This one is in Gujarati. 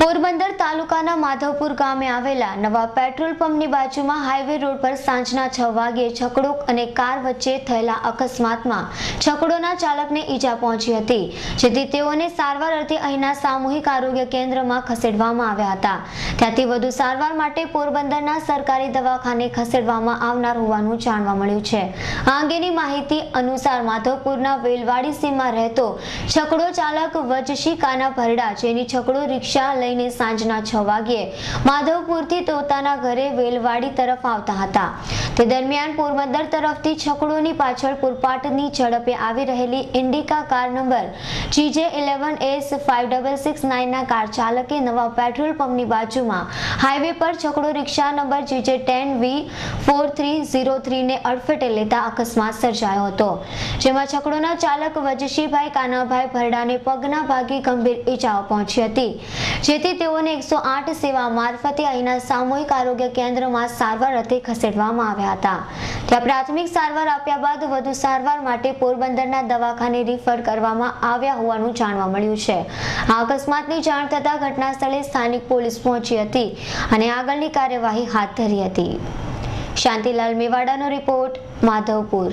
પોરબંદર તાલુકાના માધવપુર ગામે આવેલા નવા પેટ્રોલ પંપની બાજુમાં હાઈવે રોડ પર સાંજના છ વાગ્યે છકડો અને કાર વચ્ચે થયેલા અકસ્માતમાં છકડોના ચાલકને ઈજા પહોંચી હતી, જેથી તેઓને સારવાર અર્થે અહીંના સામૂહિક આરોગ્ય કેન્દ્રમાં ખસેડવામાં આવ્યા હતા. ત્યાંથી વધુ સારવાર માટે પોરબંદરના સરકારી દવાખાને ખસેડવામાં આવનાર હોવાનું જાણવા મળ્યું છે. આ અંગેની માહિતી અનુસાર માધવપુરના વેલવાડી સીમમાં રહેતો છકડો ચાલક વજશી કાના ભરડા, જેની છકડો રિક્ષા લઈને સાંજના છ વાગ્યે માધવપુરથી પોતાના ઘરે વેલવાડી તરફ આવતા હતા. તે દરમિયાન પોરબંદર તરફથી છકડોની પાછળ પુરપાટની ઝડપે આવી રહેલી Indica car number GJ eleven S five double six નાઇનના car ચાલકે નવા પેટ્રોલ પંપની બાજુમાં હાઈવે પર છકડો રિક્ષા number GJ ten V four three zero થ્રીને અડફેટે લેતા અકસ્માત સર્જાયો હતો, જેમાં છકડોના ચાલક વજશીભાઈ કાનાભાઈ ભરડાને પગના ભાગે ગંભીર ઈજાઓ પહોંચી હતી, જેથી તેઓને એકસો આઠ સેવા મારફતે અહીંના સામૂહિક આરોગ્ય કેન્દ્રમાં સારવાર અર્થે ખસેડવામાં આવ્યા જાણવા મળ્યું છે. આ અકસ્માતની જાણ થતાં ઘટના સ્થળે સ્થાનિક પોલીસ પહોંચી હતી અને આગળની કાર્યવાહી હાથ ધરી હતી. શાંતિલાલ મેવાડાનો રિપોર્ટ, માધવપુર.